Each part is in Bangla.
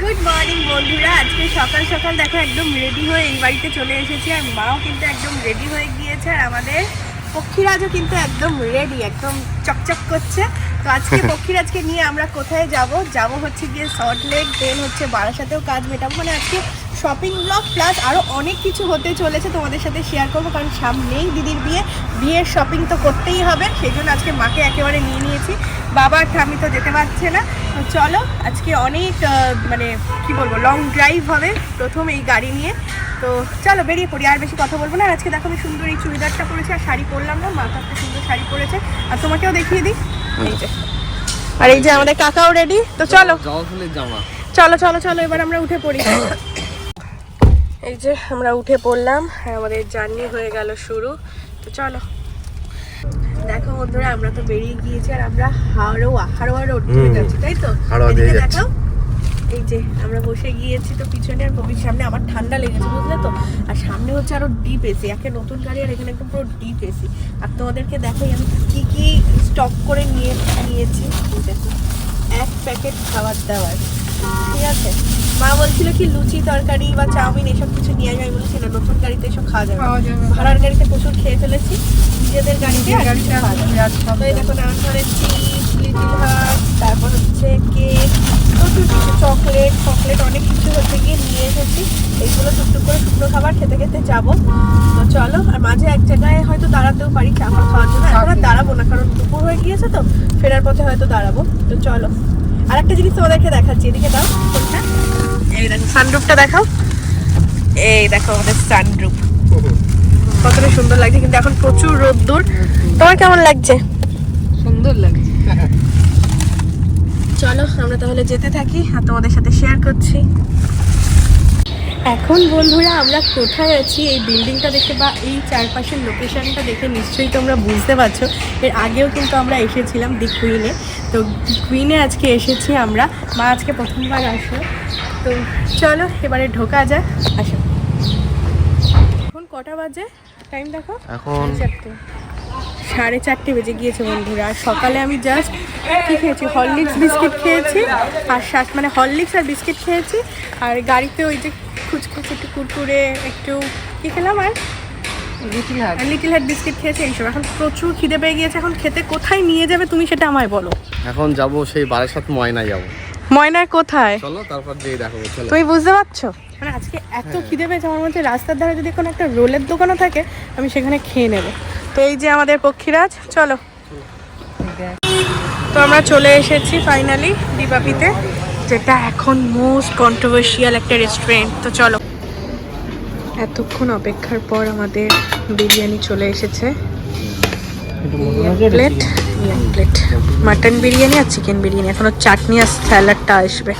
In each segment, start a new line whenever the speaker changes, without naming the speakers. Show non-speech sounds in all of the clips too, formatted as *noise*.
গুড মর্নিং বন্ধুরা। আজকে সকাল সকাল দেখো একদম রেডি হয়ে এই বাড়িতে চলে এসেছি আর মাও কিন্তু একদম রেডি হয়ে গিয়েছে আর আমাদের পক্ষীরাজও কিন্তু একদম রেডি একদম চকচক করছে। তো আজকে *laughs* পক্ষীরাজকে নিয়ে আমরা কোথায় যাব? যাব হচ্ছে গিয়ে সল্ট লেক দেন হচ্ছে বারাসাতেও কাজ মেটাবো। মানে আজকে শপিং ব্লগ প্লাস আরও অনেক কিছু হতে চলেছে তোমাদের সাথে শেয়ার করব কারণ সামনেই দিদির বিয়ে। বিয়ের শপিং তো করতেই হবে সেই জন্য আজকে মাকে একেবারে নিয়ে নিয়েছি। বাবা আর ঠামি তো যেতে পারছে না। তো চলো আজকে অনেক মানে কি বলব লং ড্রাইভ হবে প্রথম এই গাড়ি নিয়ে। তো চলো বেরিয়ে পড়ি আর বেশি কথা বলব না। আজকে দেখো আমি সুন্দর এই চুড়িদারটা পরেছি আর শাড়ি পরলাম না মাথা একটা সুন্দর শাড়ি পরেছে। আর তোমাকেও দেখিয়ে দিই। এই যে। আর এই যে আমাদের কাকাও রেডি তো চলো।
জামা।
চলো চলো চলো এবার আমরা উঠে পড়ি। এই যে আমরা উঠে পড়লাম আমাদের জার্নি হয়ে গেল শুরু। তো চলো। দেখো বন্ধুরা আমরা তো বেরিয়ে গিয়েছি আর আমরা হাওড়া হাওড়া রোড ধরে যাচ্ছি তাই তো?
হাড়োয়া দিয়ে যাচ্ছি।
এই যে আমরা বসে গিয়েছি তো পিছনে আর কবির সামনে আমার ঠান্ডা লেগেছে বুঝলে তো? আর সামনে হচ্ছে আরও ডিপ এসি একে নতুন গাড়ি আর এখানে একদম পুরো ডিপ এসি আর তোমাদেরকে দেখাই আমি কি কি স্টক করে নিয়ে নিয়েছি এক প্যাকেট খাবার দাবার। ঠিক আছে। মা বলছিল কি লুচি তরকারি বা চাউমিন এসব কিছু নিয়ে যাবে বলেছিল। নতুন গাড়িতে এসব খাওয়া যাবে ভাড়ার গাড়িতে প্রচুর খেয়ে ফেলেছি। নিজেদের গাড়িতে এই দেখো নান ধরেছি লিটিল হার্ট তারপর হচ্ছে কেক প্রচুর কিছু চকলেট চকলেট অনেক কিছু হচ্ছে গিয়ে নিয়ে এসেছি। এইগুলো টুকটুক করে শুকনো খাবার খেতে খেতে যাব। তো চলো আর মাঝে এক জায়গায় হয়তো দাঁড়াতেও পারি চা খাওয়ার জন্য। এখন দাঁড়াবো না কারণ দুপুর হয়ে গিয়েছে তো ফেরার পথে হয়তো দাঁড়াবো। তো চলো। আর একটা জিনিস তোমাদেরকে দেখাচ্ছি এদিকে দাও কোনটা? এই দেখো সানরুফটা দেখাও। এই দেখো আমাদের সানরুফ কতটা সুন্দর লাগছে কিন্তু এখন প্রচুর রোদ্দুর। তোমার কেমন লাগছে?
সুন্দর লাগছে।
চলো আমরা তাহলে যেতে থাকি আর তোমাদের সাথে শেয়ার করছি। এখন বন্ধুরা আমরা কোথায় আছি? এই বিল্ডিংটা দেখে বা এই চারপাশের লোকেশনটা দেখে নিশ্চয়ই তোমরা বুঝতে পারছ। এর আগেও কিন্তু আমরা এসেছিলাম দি কুইনে তো দি কুইনে আজকে এসেছি আমরা। মা আজকে প্রথমবার আসো তো চলো এবারে ঢোকা যাক। আসো। এখন কটা বাজে? টাইম দেখো।
এখন
সাড়ে চারটে বেজে গিয়েছে বন্ধুরা। আর সকালে আমি জাস্ট কি খেয়েছি? হরলিক্স বিস্কিট খেয়েছি। আর শ্বাস মানে হরলিক্স আর বিস্কিট খেয়েছি। আর গাড়িতে ওই যে খুচখুচ একটু কুরকুরে একটু কি খেলাম আর?
Little heart
little heart biscuit খেয়েছি এইসব এখন প্রচুর খিদে পেয়ে গিয়েছে। এখন খেতে কোথায় নিয়ে যাবে তুমি সেটা আমায় বলো।
এখন যাব সেই বারাসাত ময়না যাব।
ময়নার কোথায়?
চলো তারপর দিয়ে দেখো চলো।
তুমি বুঝতে পারছ? মানে আজকে এত খিদে পেয়েছে আমার মধ্যে রাস্তার ধারে যদি কোনো একটা রোলের দোকানও থাকে আমি সেখানে খেয়ে নেব। তো এই যে আমাদের পক্ষীরাজ চলো। তো আমরা চলে এসেছি ফাইনালি দিবাপিতে যেটা এখন মোস্ট কন্ট্রোভার্সিয়াল একটা রেস্টুরেন্ট তো চলো। এতক্ষণ অপেক্ষার পর আমাদের বিরিয়ানি চলে এসেছে। প্লেট প্লেট মাটন বিরিয়ানি আর চিকেন বিরিয়ানি। এখনও চাটনি আর স্যালাডটা আসবে।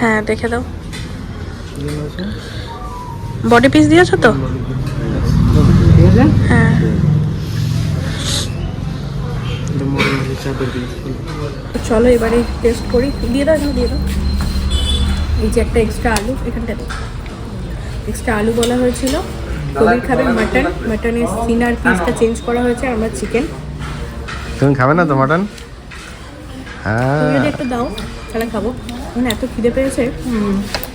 হ্যাঁ দেখে দাও। বডি পিস দিয়েছ তো? হ্যাঁ। চলো এবারে টেস্ট করি। দিয়ে দাও এখানে দিয়ে দাও। এই যে একটা এক্সট্রা আলু এখানটা দাও এক্সট্রা আলু বলা হয়েছিল। কবির খাবে মাটন মাটনের সিনার পিসটা চেঞ্জ করা হয়েছে আর আমরা চিকেন
তুমি খাবে না তো মাটন হ্যাঁ।
একটু দাও তাহলে খাব। মানে এত খিদে পেয়েছে। আর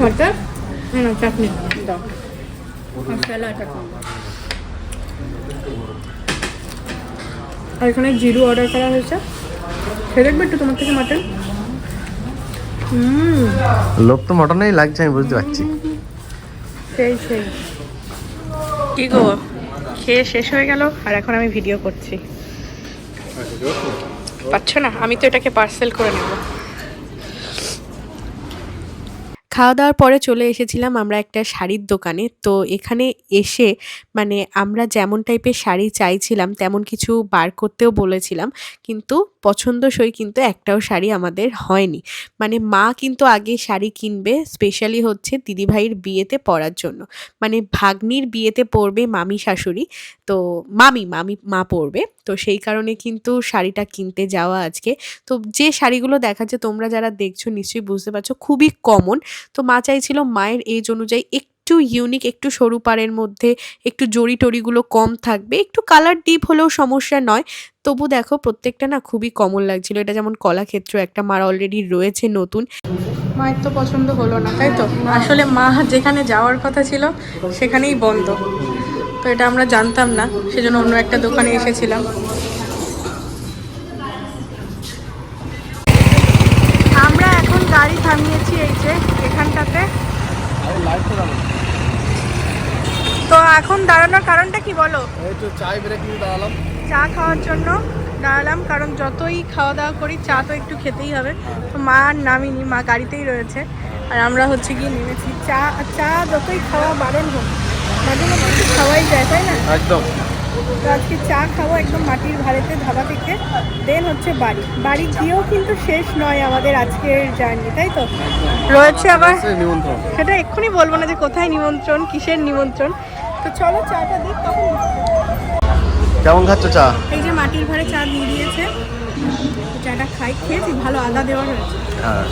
হঠাৎ না না চাটনি দাও স্যালাড আর এখানে জিরু অর্ডার করা হয়েছে খেয়ে দেখবে একটু তোমার থেকে মাটন হুম
লোক তো মটনেই লাগছে আমি বুঝতে পারছি।
সেই সেই। কি গো? খেয়ে শেষ হয়ে গেল আর এখন আমি ভিডিও করছি। পাচ্ছ না? আমি তো এটাকে পার্সেল করে নেব। খাওয়া দাওয়ার পরে চলে এসেছিলাম আমরা একটা শাড়ির দোকানে। তো এখানে এসে মানে আমরা যেমন টাইপের শাড়ি চাইছিলাম, তেমন কিছু বার করতেও বলেছিলাম। কিন্তু পছন্দসই কিন্তু একটাও শাড়ি আমাদের হয়নি। মানে মা কিন্তু আগে শাড়ি কিনবে স্পেশালি হচ্ছে দিদিভাইয়ের বিয়েতে পরার জন্য। মানে ভাগ্নির বিয়েতে পরবে মামি শাশুড়ি, তো মামি মামি, মা পরবে। তো সেই কারণে কিন্তু শাড়িটা কিনতে যাওয়া আজকে। তো যে শাড়িগুলো দেখাচ্ছে তোমরা যারা দেখছ নিশ্চয়ই বুঝতে পারছ, খুবই কমন তো মা চাইছিল মায়ের এজ অনুযায়ী একটু ইউনিক একটু সরু পাড়ের মধ্যে একটু জড়ি টড়িগুলো কম থাকবে। একটু কালার ডিপ হলেও সমস্যা নয়। তবু দেখো প্রত্যেকটা না খুবই কমন লাগছিল। এটা যেমন কলাক্ষেত্র, একটা মার অলরেডি রয়েছে নতুন। মায়ের তো পছন্দ হলো না, তাই তো? আসলে মা যেখানে যাওয়ার কথা ছিল সেখানেই বন্ধ। তো এটা আমরা জানতাম না, সেজন্য অন্য একটা দোকানে এসেছিলাম আমরা এখন গাড়ি থামিয়েছি এই যে এখানটাতে তো এখন দাঁড়ানোর কারণটা কি বলো?
এই তো চাই ব্রেক নিয়ে দাঁড়ালাম।
চা খাওয়ার জন্য দাঁড়ালাম কারণ যতই খাওয়া দাওয়া করি চা তো একটু খেতেই হবে। তো মা আর নামিনি মা গাড়িতেই রয়েছে। আর আমরা হচ্ছে গিয়ে নেমেছি। চা চা যতই খাওয়া বারণ হোক মাঝে একটু খাওয়াই যায় তাই না?
একদম।
তো আজকে চা খাওয়া একদম মাটির ভাড়েতে ধাবা থেকে। দেন হচ্ছে বাড়ি। বাড়ি গিয়েও কিন্তু শেষ নয় আমাদের আজকের জার্নি তাই তো? রয়েছে আবার সেটা এক্ষুনি বলব না যে কোথায় নিমন্ত্রণ কিসের নিমন্ত্রণ। তো চলো চাটা দিই তখন
কেমন খাচ্ছ চা?
এই যে মাটির ভাড়ে চা দিয়ে দিয়েছে। চাটা খাই খেয়েছি ভালো আদা দেওয়া হয়েছে।
হ্যাঁ।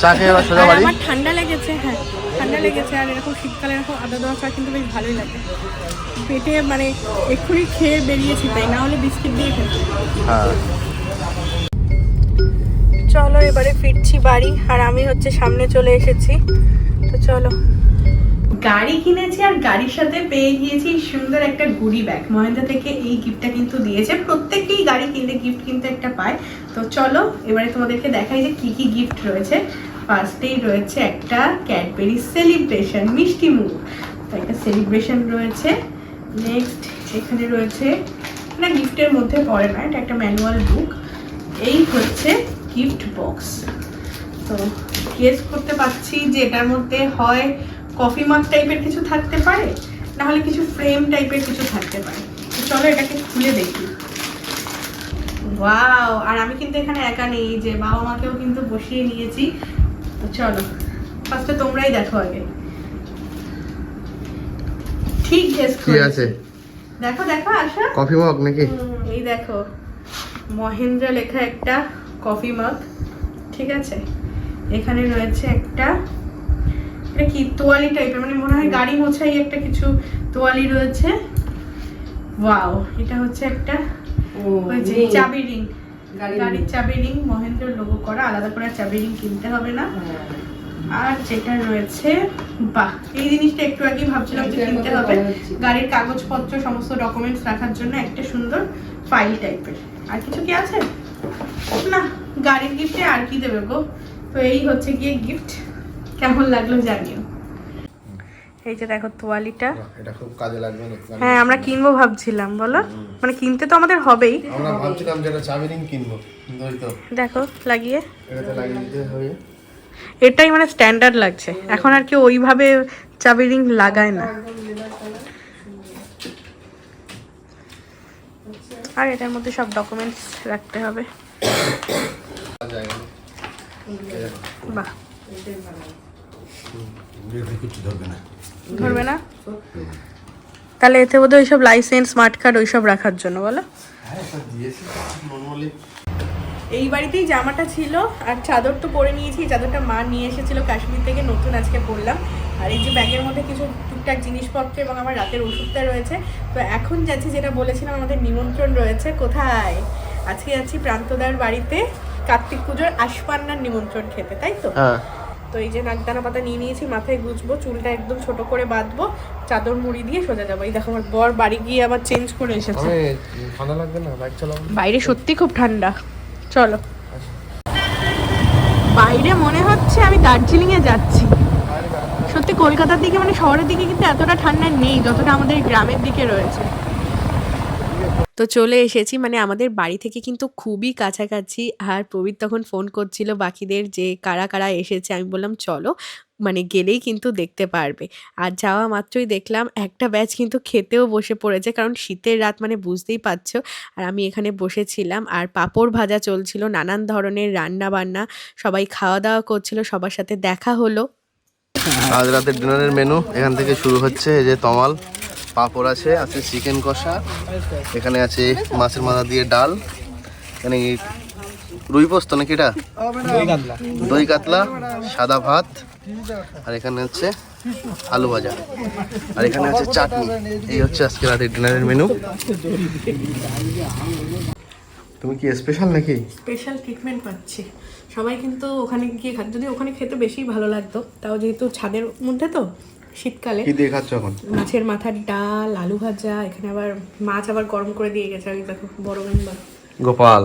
চা খেয়ে এবার সোজা বাড়ি?
আমার ঠান্ডা লেগেছে হ্যাঁ ঠান্ডা লেগেছে আর এরকম শীতকালে এরকম আদা দেওয়া চা কিন্তু বেশ ভালোই লাগে। পেটে মানে এক্ষুনি খেয়ে বেরিয়েছি তাই না হলে বিস্কিট দিয়ে খেতে
হ্যাঁ।
চলো এবারে ফিরছি বাড়ি আর আমি হচ্ছে সামনে চলে এসেছি। তো চলো। গাড়ি কিনেছি আর গাড়ির সাথে পেয়ে গিয়েছি সুন্দর একটা গুড়ি ব্যাগ মহেন্দ্র থেকে এই গিফটটা কিন্তু দিয়েছে। প্রত্যেকেই গাড়ি কিনলে গিফট কিন্তু একটা পায়। তো চলো, এবারে তোমাদেরকে দেখাই যে কি কি গিফট রয়েছে। ফার্স্টেই রয়েছে একটা ক্যাডবেরি সেলিব্রেশন মিষ্টি মুখ। তো একটা সেলিব্রেশন রয়েছে। নেক্সট এখানে রয়েছে না গিফটের মধ্যে পড়ে না, এটা একটা ম্যানুয়াল বুক এই হচ্ছে গিফট বক্স তো গেস করতে পারছি যে এটার মধ্যে হয় কফি মাগ টাইপের কিছু থাকতে পারে? না হলে কিছু ফ্রেম টাইপের কিছু থাকতে পারে। চলো এটাকে খুলে দেখি। ওয়াও আর আমি কিন্তু এখানে একা নেই যে বাবা মাকেও কিন্তু বসিয়ে নিয়েছি। তো চলো ফার্স্টে তোমরাই দেখো আগে। ঠিক গেস
কি আছে?
দেখো দেখো আশা।
কফি মগ নাকি?
এই দেখো মহেন্দ্র লেখা একটা কফি মাগ। ঠিক আছে? এখানে রয়েছে একটা এটা কি তোয়ালি টাইপের মানে মনে হয় গাড়ি মোছাই একটা কিছু তোয়ালি রয়েছে। ওয়াও এটা হচ্ছে একটা চাবি রিং গাড়ির চাবি রিং মহেন্দ্র লোগো করা আলাদা করে চাবি রিং কিনতে হবে না। আর যেটা রয়েছে বাহ এই জিনিসটা একটু আগে ভাবছিলাম যে কিনতে হবে। গাড়ির কাগজপত্র সমস্ত ডকুমেন্টস রাখার জন্য একটা সুন্দর ফাইল টাইপের আর কিছু কি আছে? না গাড়ির গিফটে আর কি দেবে গো? তো এই হচ্ছে গিয়ে গিফট কেমন লাগল জানিও। এই যে দেখো তোয়ালিটা।
এটা খুব কাজে লাগবে না?
হ্যাঁ আমরা কিনবো ভাবছিলাম বলো? মানে কিনতে তো আমাদের হবেই।
আমরা ভাবছিলাম যে এটা চাবি রিং কিনবো কিন্তু ওই তো
দেখো লাগিয়ে।
এটাতে লাগিয়ে দিতে হবে।
এটাই মানে স্ট্যান্ডার্ড লাগছে। এখন আর কেউ ওইভাবে চাবি রিং লাগায় না। আর এটার মধ্যে সব ডকুমেন্টস রাখতে হবে। *coughs*
যায়
বাহ।
ধরবে না।
ধরবে না? তাহলে এতে বোধহয় ওইসব লাইসেন্স স্মার্ট কার্ড ওইসব রাখার জন্য বলো।
হ্যাঁ এটা দিয়েছি নর্মালি
এই বাড়িতেই জামাটা ছিল আর চাদর তো পরে নিয়েছি চাদরটা মা নিয়ে এসেছিল কাশ্মীর থেকে নতুন আজকে পরলাম। আর এই যে ব্যাগের মধ্যে কিছু টুকটাক জিনিসপত্র এবং আমার রাতের ওষুধটা রয়েছে তো এখন যাচ্ছি যেটা বলেছিলাম আমাদের নিমন্ত্রণ রয়েছে কোথায়? আজকে যাচ্ছি প্রান্তদার বাড়িতে কার্তিক পুজোর আশপান্নার নিমন্ত্রণ খেতে তাই তো?
হ্যাঁ।
তো এই যে নাকদানা পাতা নিয়ে নিয়েছি মাথায় গুজবো চুলটা একদম ছোট করে বাঁধবো চাদর মুড়ি দিয়ে সোজা যাব। এই দেখো আমার বর বাড়ি গিয়ে আবার চেঞ্জ করে এসেছে।
ঠান্ডা লাগবে না? বাইক চালাবো
বাইরে সত্যি খুব ঠান্ডা। চলো। বাইরে মনে হচ্ছে আমি দার্জিলিং এ যাচ্ছি। সত্যি কলকাতার দিকে মানে শহরের দিকে কিন্তু এতটা ঠান্ডা নেই যতটা আমাদের গ্রামের দিকে রয়েছে। তো চলে এসেছি। মানে আমাদের বাড়ি থেকে কিন্তু খুবই কাছাকাছি। আর প্রবীর তখন ফোন করছিল বাকিদের যে কারা কারা এসেছে। আমি বললাম, চলো। মানে গেলেই কিন্তু দেখতে পারবে। আর যাওয়া মাত্রই দেখলাম একটা ব্যাচ কিন্তু খেতেও বসে পড়েছে। কারণ শীতের রাত মানে বুঝতেই পারছ। আর আমি এখানে বসেছিলাম। আর পাঁপড় ভাজা চলছিল, নানান ধরনের রান্না বান্না সবাই খাওয়া দাওয়া করছিল, সবার সাথে দেখা হলো।
আজ রাতের ডিনারের মেনু এখান থেকে শুরু হচ্ছে। এই যে তমাল। পাঁপড় আছে আছে চিকেন কষা এখানে আছে মাছের মাথা দিয়ে ডাল এখানে রুই পোস্ত নাকি এটা? দই কাতলা। সাদা ভাত আর এখানে হচ্ছে আলু ভাজা আর এখানে আছে চাটনি। এই হচ্ছে আজকে রাতের ডিনারের মেনু। তুমি কি স্পেশাল নাকি?
স্পেশাল ট্রিটমেন্ট পাচ্ছি। সবাই কিন্তু ওখানে গিয়ে খা যদি ওখানে খেতে বেশি ভালো লাগতো তাও যেহেতু ছাদের মধ্যে তো শীতকালে।
কি দিয়ে খাচ্ছ এখন?
মাছের মাথার ডাল আলু ভাজা এখানে আবার মাছ আবার গরম করে দিয়ে গেছে। আমি দেখো বড় মেম্বার
গোপাল।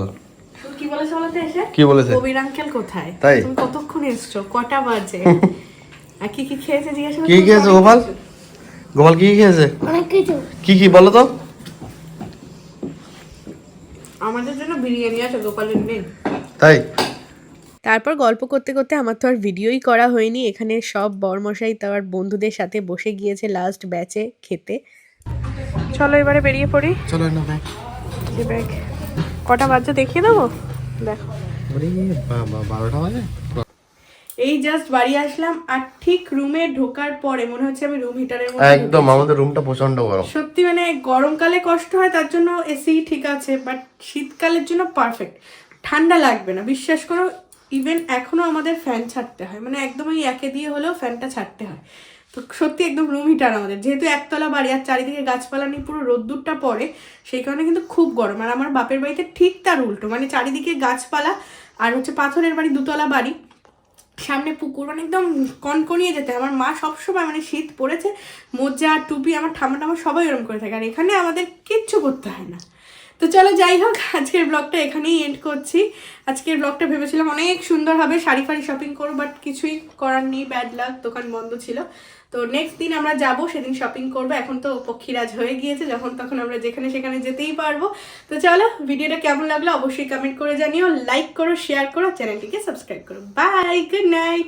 কি বলেছে বলতে এসে?
কি বলেছে?
কবির আঙ্কেল কোথায়?
তাই?
তুমি কতক্ষণ এসছো? কটা বাজে? *laughs* আর কি কি খেয়েছে জিজ্ঞাসা
কি খেয়েছে গোপাল? গোপাল কি কি খেয়েছে?
অনেক কিছু।
কি কি বলো তো।
আমাদের জন্য বিরিয়ানি আছে গোপালের নেই
তাই?
তারপর গল্প করতে করতে আমার তো আর ভিডিওই করা হয়নি। এখানে সব বরমশাই তো তার বন্ধুদের সাথে বসে গিয়েছে লাস্ট ব্যাচে খেতে। চলো এবারে বেরিয়ে পড়ি।
চলো না ভাই
যে ব্যাগ কটা বাজে দেখিয়ে দেবো? দেখো।
বারোটা বাজে?
এই জাস্ট বাড়ি আসলাম আর ঠিক রুমে ঢোকার পরে মনে হচ্ছে আমি রুম হিটারের মধ্যে
একদম আমাদের রুমটা প্রচণ্ড গরম।
সত্যি মানে গরমকালে কষ্ট হয় তার জন্য এসি ঠিক আছে বাট শীতকালের জন্য পারফেক্ট ঠান্ডা লাগবে না বিশ্বাস করো ইভেন এখনও আমাদের ফ্যান ছাড়তে হয়। মানে একদম ওই একে দিয়ে হলেও ফ্যানটা ছাড়তে হয়। তো সত্যি একদম রুম হিটার আমাদের। যেহেতু একতলা বাড়ি আর চারিদিকে গাছপালা নিয়ে পুরো রোদ্দুরটা পড়ে, সেই কারণে কিন্তু খুব গরম। আর আমার বাপের বাড়িতে ঠিক তার উল্টো। মানে চারিদিকে গাছপালা আর হচ্ছে পাথরের বাড়ি, দুতলা বাড়ি, সামনে পুকুর মানে একদম কনকনিয়ে যেতে। আমার মা সবসময় মানে শীত পড়েছে, মোজা, টুপি, আমার ঠাম্মা টাম্মা সবাই ওরম করে থাকে। আর এখানে আমাদের কিচ্ছু করতে হয় না। তো চলো যাই হোক, আজকের ব্লগটা এখানেই এন্ড করছি। আজকের ব্লগটা ভেবেছিলাম অনেক সুন্দর হবে, শাড়ি ফাড়ি শপিং করব বাট কিছুই করার নেই ব্যাড লাক দোকান বন্ধ ছিল। তো নেক্সট দিন আমরা যাব, সেদিন শপিং করব। এখন তো পক্ষীরাজ হয়ে গিয়েছে, যখন তখন আমরা যেখানে সেখানে যেতেই পারব। তো চলো ভিডিওটা কেমন লাগল অবশ্যই কমেন্ট করে জানিও লাইক করো শেয়ার করো চ্যানেলটিকে সাবস্ক্রাইব করো। Bye good night